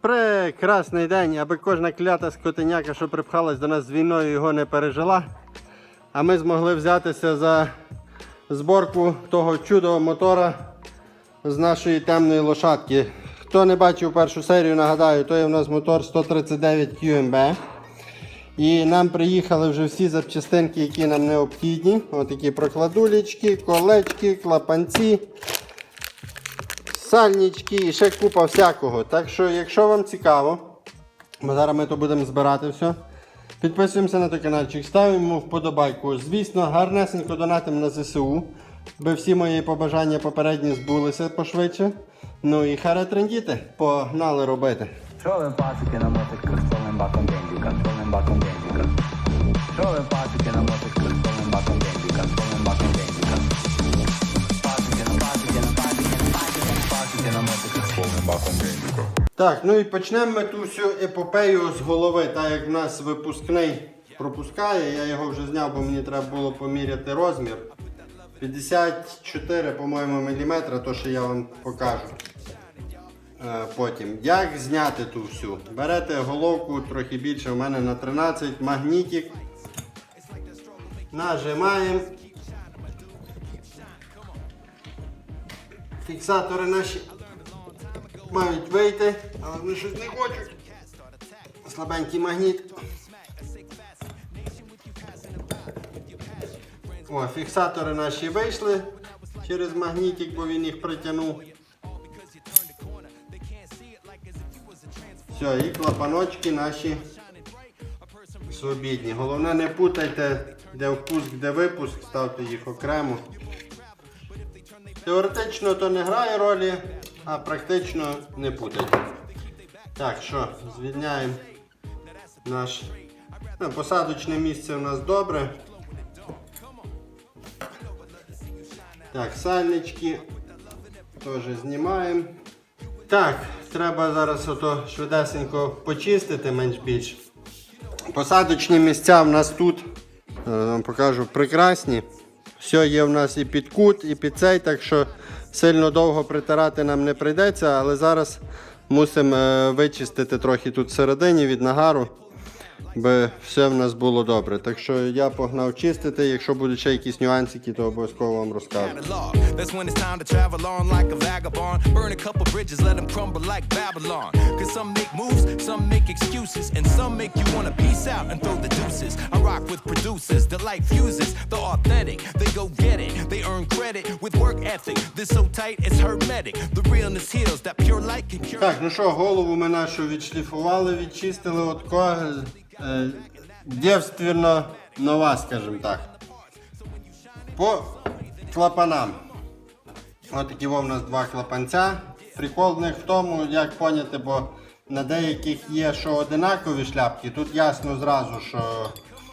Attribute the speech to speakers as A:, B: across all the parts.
A: Прекрасний день, аби кожна клята скотиняка, що припхалась до нас з війною, його не пережила. А ми змогли взятися за зборку того чудового мотора з нашої темної лошадки. Хто не бачив першу серію, нагадаю, то є у нас мотор 139 QMB. І нам приїхали вже всі запчастинки, які нам необхідні. Отакі прокладулечки, колечки, клапанці, сальнички і ще купа всякого. Так що, якщо вам цікаво, бо зараз ми то будемо збирати все. Підписуємося на той каналчик, ставимо вподобайку. Звісно, гарнесенько донатимо на ЗСУ, би всі мої побажання попередні збулися пошвидше. Ну і харе трендіти, погнали робити.
B: Trolling пасики на мотиках, тролling баком бензика, тролling баком бензика. Trolling пасики на мотиках, тролling тролling.
A: Так, ну і почнемо ми ту всю епопею з голови. Так як в нас випускний пропускає, я його вже зняв, бо мені треба було поміряти розмір. 54, по-моєму, міліметра, то що я вам покажу. Е, Потім, як зняти ту всю? Берете головку трохи більше, у мене на 13 магнітик. Нажимаємо. Фіксатори наші мають вийти, але вони щось не хочуть. Слабенький магніт. О, фіксатори наші вийшли через магнітик, бо він їх притягнув. Все, і клапаночки наші свобідні. Головне не путайте, де впуск, де випуск, ставте їх окремо. Теоретично то не грає ролі, а практично не путайте. Так, що, звільняємо наш ну, посадочне місце у нас добре. Так, сальнички теж знімаємо. Так, треба зараз ото швидесенько почистити менш більш. Посадочні місця в нас тут, зараз вам покажу, прекрасні. Все є в нас і під кут, і під цей, так що сильно довго притирати нам не прийдеться, але зараз мусимо е, вичистити трохи тут всередині від нагару, би все в нас було добре. Так що я погнав чистити, якщо будуть ще якісь нюансики, то обов'язково вам розкажу. Так, ну що, голову ми нашу відшліфували, відчистили от кого е, дівственно нова, скажімо так. По клапанам. Ось такі во в нас два клапанця. Прикол в в тому, як поняти, бо на деяких є що одинакові шляпки. Тут ясно зразу, що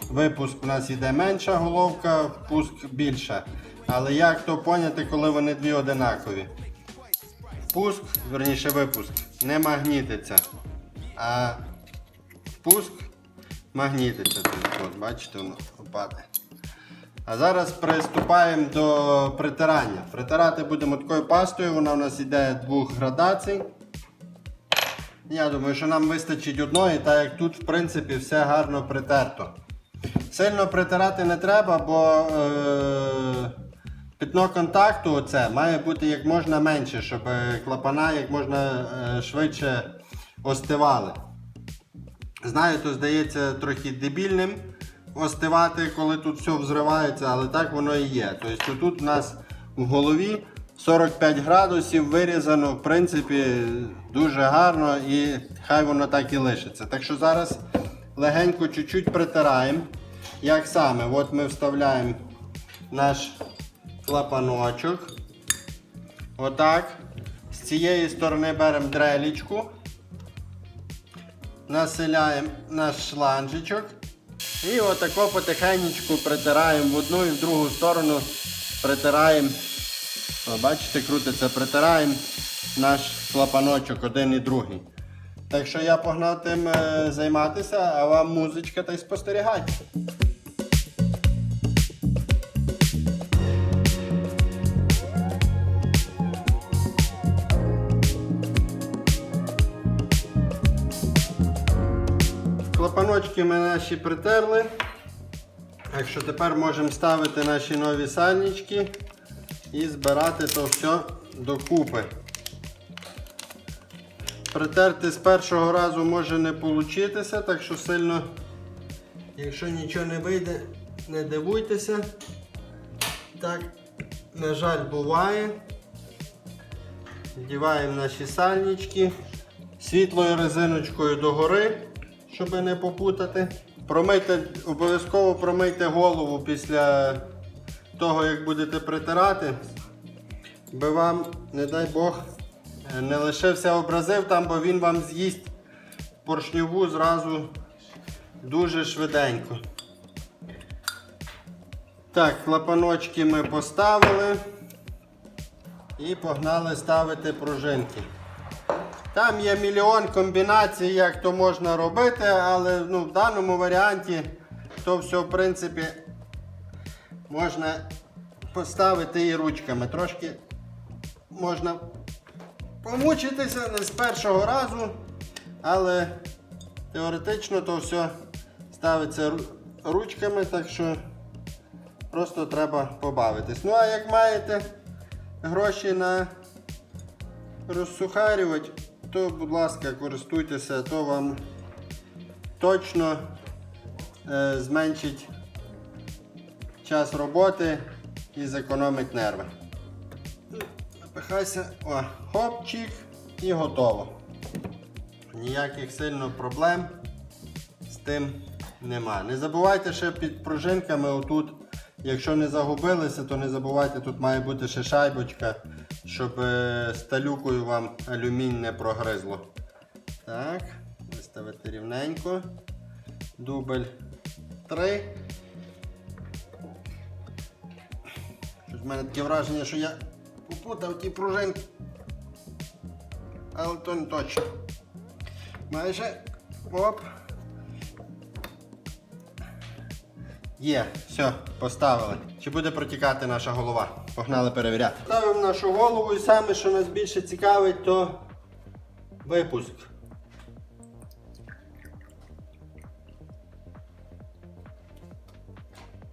A: випуск у нас іде менша головка, впуск більша. Але як то поняти, коли вони дві одинакові? Пуск, верніше випуск, не магнітиться. А впуск магнітиться. Тут, от, бачите, воно опаде. А зараз приступаємо до притирання. Притирати будемо такою пастою, вона у нас йде двох градацій. Я думаю, що нам вистачить одної, так як тут, в принципі, все гарно притерто. Сильно притирати не треба, бо е, пятно контакту оце має бути як можна менше, щоб клапана як можна е, швидше остивали. Знаю, то здається трохи дебільним остивати, коли тут все взривається, але так воно і є. Тобто тут у нас в голові 45 градусів вирізано, в принципі, дуже гарно і хай воно так і лишиться. Так що зараз легенько чуть-чуть притираємо. Як саме? От ми вставляємо наш клапаночок. Отак. З цієї сторони беремо дрелічку. Населяємо наш шланжичок. І отако потихеньку притираємо в одну і в другу сторону. Притираємо. Бачите, крутиться, притираємо наш клапаночок один і другий. Так що я погнав тим е, займатися, а вам музичка та й спостерігайте. Клапаночки ми наші притерли. Так що тепер можемо ставити наші нові сальнички і збирати то все докупи. Притерти з першого разу може не получитися, так що сильно, якщо нічого не вийде, не дивуйтеся. Так, на жаль, буває. Вдіваємо наші сальнички світлою резиночкою догори, щоб не попутати. Промийте, обов'язково промийте голову після того, як будете притирати, би вам, не дай Бог, не лишився образив там, бо він вам з'їсть поршньову зразу дуже швиденько. Так, клапаночки ми поставили і погнали ставити пружинки. Там є мільйон комбінацій, як то можна робити, але ну, в даному варіанті то все, в принципі, можна поставити і ручками. Трошки можна помучитися не з першого разу, але теоретично то все ставиться ручками, так що просто треба побавитись. Ну а як маєте гроші на розсухарювати, то, будь ласка, користуйтеся, то вам точно е, зменшить час роботи і зекономить нерви. Напихайся, о, хопчик і готово. Ніяких сильно проблем з тим нема. Не забувайте ще під пружинками отут, якщо не загубилися, то не забувайте, тут має бути ще шайбочка, щоб е, сталюкою вам алюмінь не прогризло. Так, виставити рівненько. Дубль 3. Щось в мене таке враження, що я попутав ті пружинки. Але то не точно. Майже. Оп. Є, все, поставили. Чи буде протікати наша голова? Погнали перевіряти. Ставимо нашу голову і саме, що нас більше цікавить, то випуск.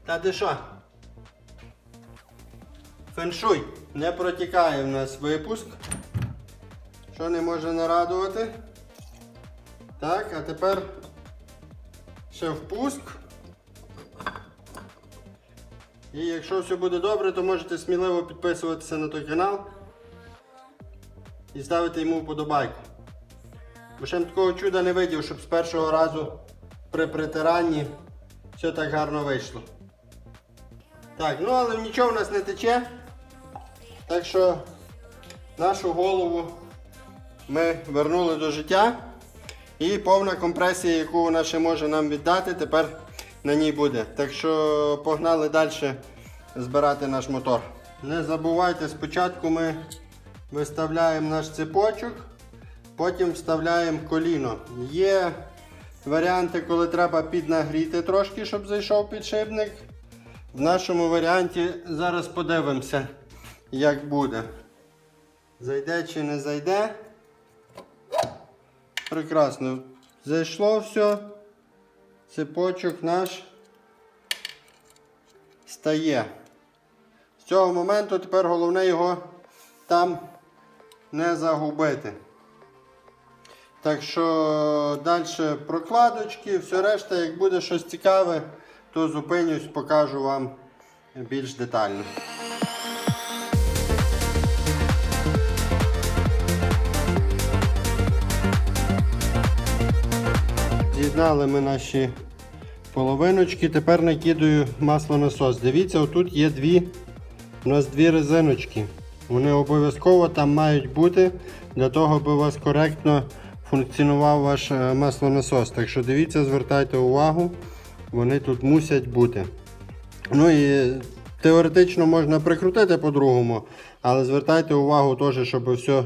A: Та ти що? Феншуй. Не протікає в нас випуск. Що не може не радувати. Так, а тепер ще впуск. І якщо все буде добре, то можете сміливо підписуватися на той канал і ставити йому вподобайку. Бо ще такого чуда не видів, щоб з першого разу при притиранні все так гарно вийшло. Так, ну але нічого в нас не тече. Так що нашу голову ми вернули до життя. І повна компресія, яку вона ще може нам віддати, тепер на ній буде. Так що погнали далі збирати наш мотор. Не забувайте, спочатку ми виставляємо наш цепочок, потім вставляємо коліно. Є варіанти, коли треба піднагріти трошки, щоб зайшов підшипник. В нашому варіанті зараз подивимося, як буде. Зайде чи не зайде. Прекрасно. Зайшло все. Цепочок наш стає. З цього моменту тепер головне його там не загубити. Так що далі прокладочки, все решта, як буде щось цікаве, то зупинюсь, покажу вам більш детально. З'єднали ми наші половиночки, тепер накидаю маслонасос. Дивіться, отут є дві, у нас дві резиночки. Вони обов'язково там мають бути для того, аби у вас коректно функціонував ваш е, маслонасос. Так що дивіться, звертайте увагу, вони тут мусять бути. Ну і теоретично можна прикрутити по-другому, але звертайте увагу теж, щоб все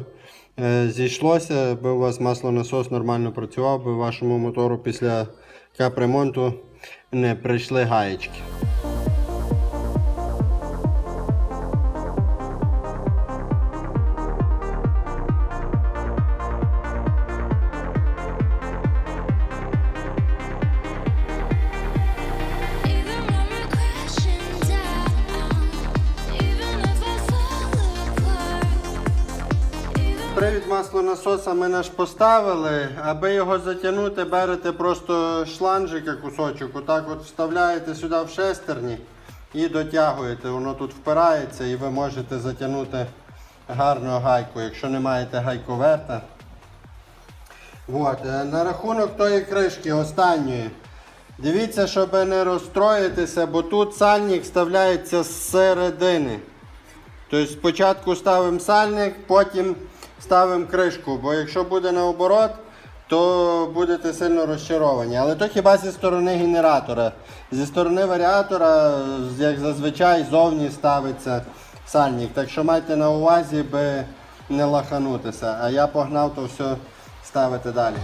A: зійшлося, аби у вас маслонасос нормально працював, би вашому мотору після капремонту не прийшли гаєчки. Маслонасоса ми наш поставили. Аби його затягнути, берете просто шланжика кусочок, отак от вставляєте сюди в шестерні і дотягуєте. Воно тут впирається і ви можете затягнути гарну гайку, якщо не маєте гайковерта. От, е, на рахунок тої кришки останньої. Дивіться, щоб не розстроїтися, бо тут сальник вставляється з середини. Тобто спочатку ставимо сальник, потім ставимо кришку, бо якщо буде наоборот, то будете сильно розчаровані. Але то хіба зі сторони генератора. Зі сторони варіатора, як зазвичай, зовні ставиться сальник. Так що майте на увазі, би не лаханутися. А я погнав то все ставити далі.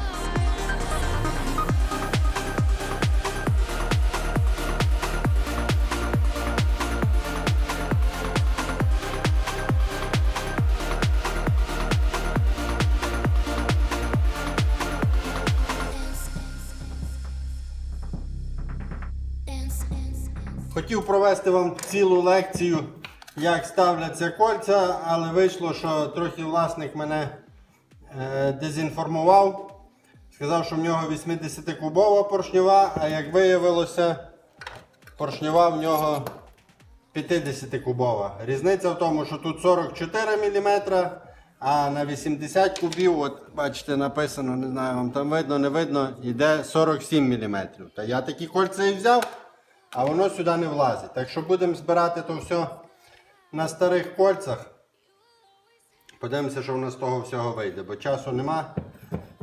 A: Хотів провести вам цілу лекцію, як ставляться кольця, але вийшло, що трохи власник мене е, дезінформував. Сказав, що в нього 80-кубова поршнева, а як виявилося, поршнева в нього 50-кубова. Різниця в тому, що тут 44 мм, а на 80 кубів, от бачите, написано, не знаю, вам там видно, не видно, йде 47 мм. Та я такі кольця і взяв, а воно сюди не влазить. Так що будемо збирати то все на старих кольцях. Подивимося, що в нас з того всього вийде, бо часу нема.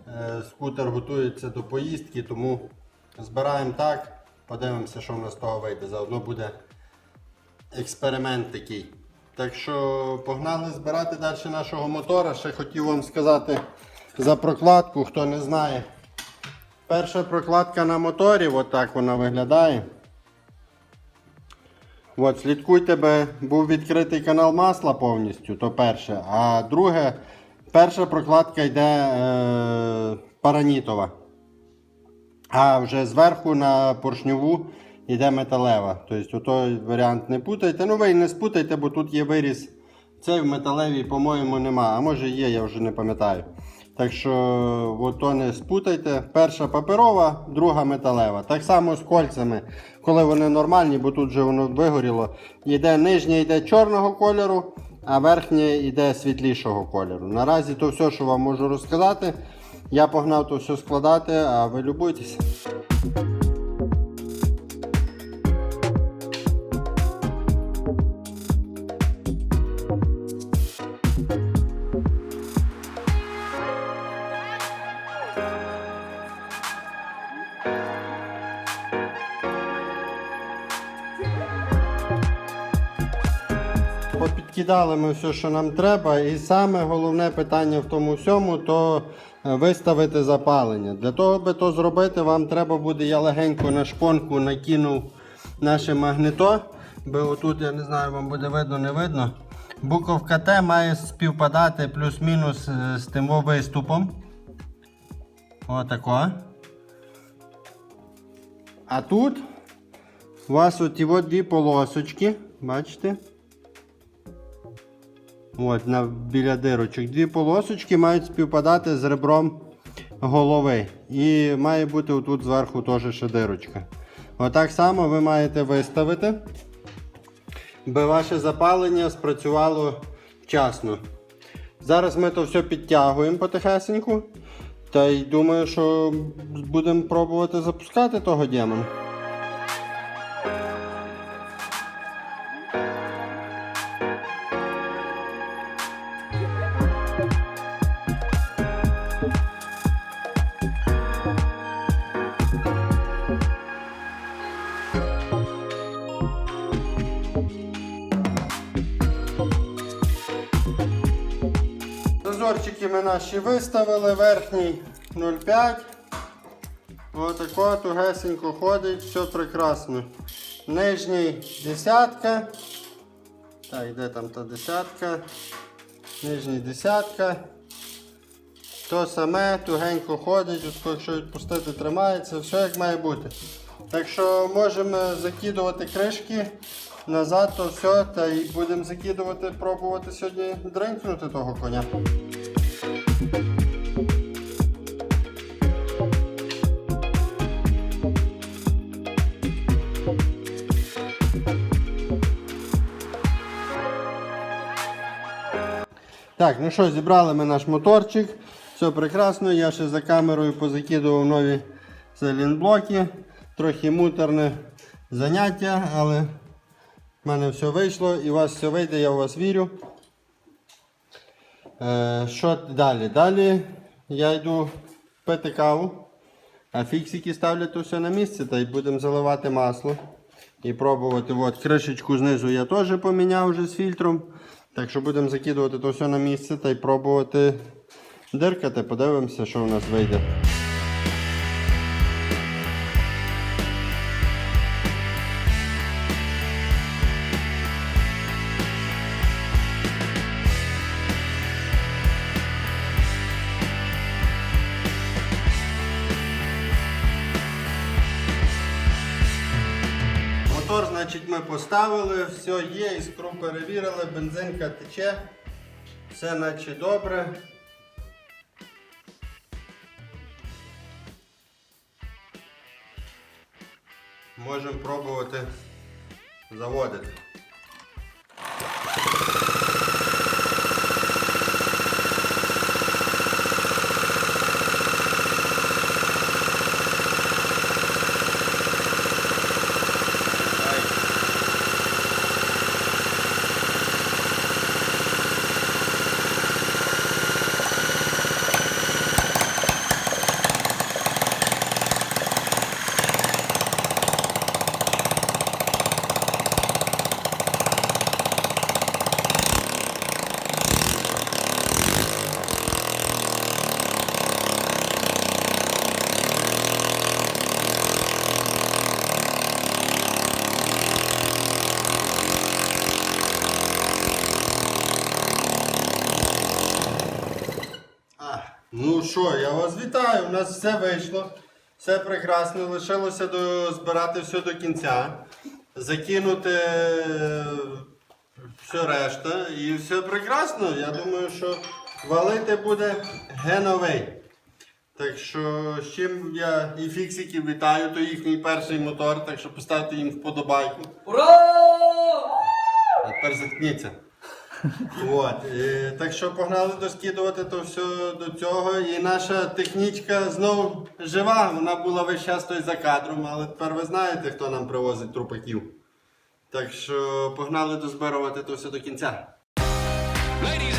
A: Е, Скутер готується до поїздки, тому збираємо так. Подивимося, що в нас з того вийде. Заодно буде експеримент такий. Так що погнали збирати далі нашого мотора. Ще хотів вам сказати за прокладку, хто не знає. Перша прокладка на моторі, от так вона виглядає. От, слідкуйте, би був відкритий канал масла повністю, то перше. А друге, перша прокладка йде е, паранітова. А вже зверху на поршньову йде металева. Тобто той варіант не путайте. Ну ви й не спутайте, бо тут є виріз. Цей в металевій, по-моєму, нема. А може є, я вже не пам'ятаю. Так що от то не спутайте. Перша паперова, друга металева. Так само з кольцями, коли вони нормальні, бо тут же воно вигоріло. Йде нижнє йде чорного кольору, а верхнє йде світлішого кольору. Наразі то все, що вам можу розказати. Я погнав то все складати, а ви любуйтесь. Попідкидали ми все, що нам треба, і саме головне питання в тому всьому, то е, виставити запалення. Для того, аби то зробити, вам треба буде, я легенько на шпонку накинув наше магнито, бо отут, я не знаю, вам буде видно, не видно. Буковка Т має співпадати плюс-мінус е, з тим виступом. Отако. А тут у вас оті дві полосочки, бачите? От, на, біля дирочок. Дві полосочки мають співпадати з ребром голови. І має бути отут зверху теж ще дирочка. Отак само ви маєте виставити, би ваше запалення спрацювало вчасно. Зараз ми то все підтягуємо потихесеньку. Та й думаю, що будемо пробувати запускати того демона. Зазорчики ми наші виставили, верхній 0,5. Отако тугесенько ходить, все прекрасно. Нижній десятка. Так, де там та десятка? Нижній десятка. То саме, тугенько ходить, якщо відпустити, тримається, все як має бути. Так що можемо закидувати кришки назад, то все, та й будемо закидувати, пробувати сьогодні дринкнути того коня. Так, ну що, зібрали ми наш моторчик. Все прекрасно. Я ще за камерою позакидував нові сайлентблоки. Трохи муторне заняття, але в мене все вийшло і у вас все вийде, я в вас вірю. Е, що далі? Далі я йду пити каву, а фіксики ставлять усе на місце та й будемо заливати масло і пробувати. От, кришечку знизу я теж поміняв вже з фільтром. Так що будемо закидувати то все на місце та й пробувати диркати. Подивимося, що в нас вийде. Поставили, все є, іскру перевірили, бензинка тече, все наче добре. Можемо пробувати заводити. Ай. А, ну що, я вас вітаю, у нас все вийшло. Все прекрасно. Лишилося до, збирати все до кінця, закинути е, все решта і все прекрасно. Я думаю, що валити буде геновий. Так що з чим я і фіксиків вітаю, то їхній перший мотор, так що поставте їм вподобайку.
C: Ура!
A: А тепер заткніться. От, І, так що погнали доскидувати то все до цього. І наша технічка знову жива. Вона була весь час той за кадром, але тепер ви знаєте, хто нам привозить трупаків. Так що погнали дозбирувати то все до кінця.
D: Ladies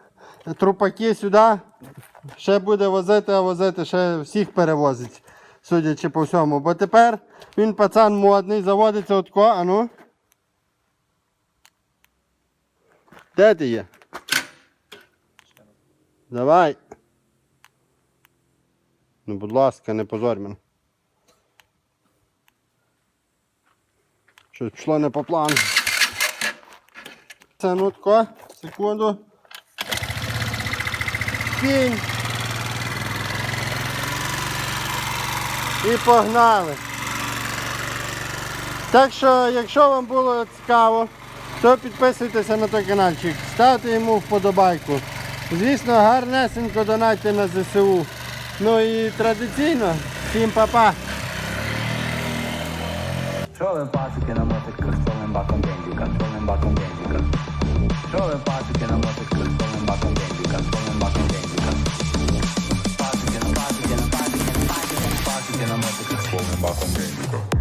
A: трупаки сюди. Ще буде возити, а возити ще всіх перевозить, судячи по всьому. Бо тепер він пацан модний, заводиться отко, а ну. Де ти є? Давай. Ну, будь ласка, не позорь мене. Щось пішло не по плану. Це ну тако, секунду. Кінь. І погнали. Так що, якщо вам було цікаво, то підписуйтеся на той каналчик, ставте йому вподобайку. Звісно, гарнесенько донатьте на ЗСУ. Ну і традиційно, всім па-па!
B: Trove pasuke na motocyklach z pełnym baką benzika, z pełnym baką benzika. Trove pasuke na motocyklach z pełnym i'm coming más donde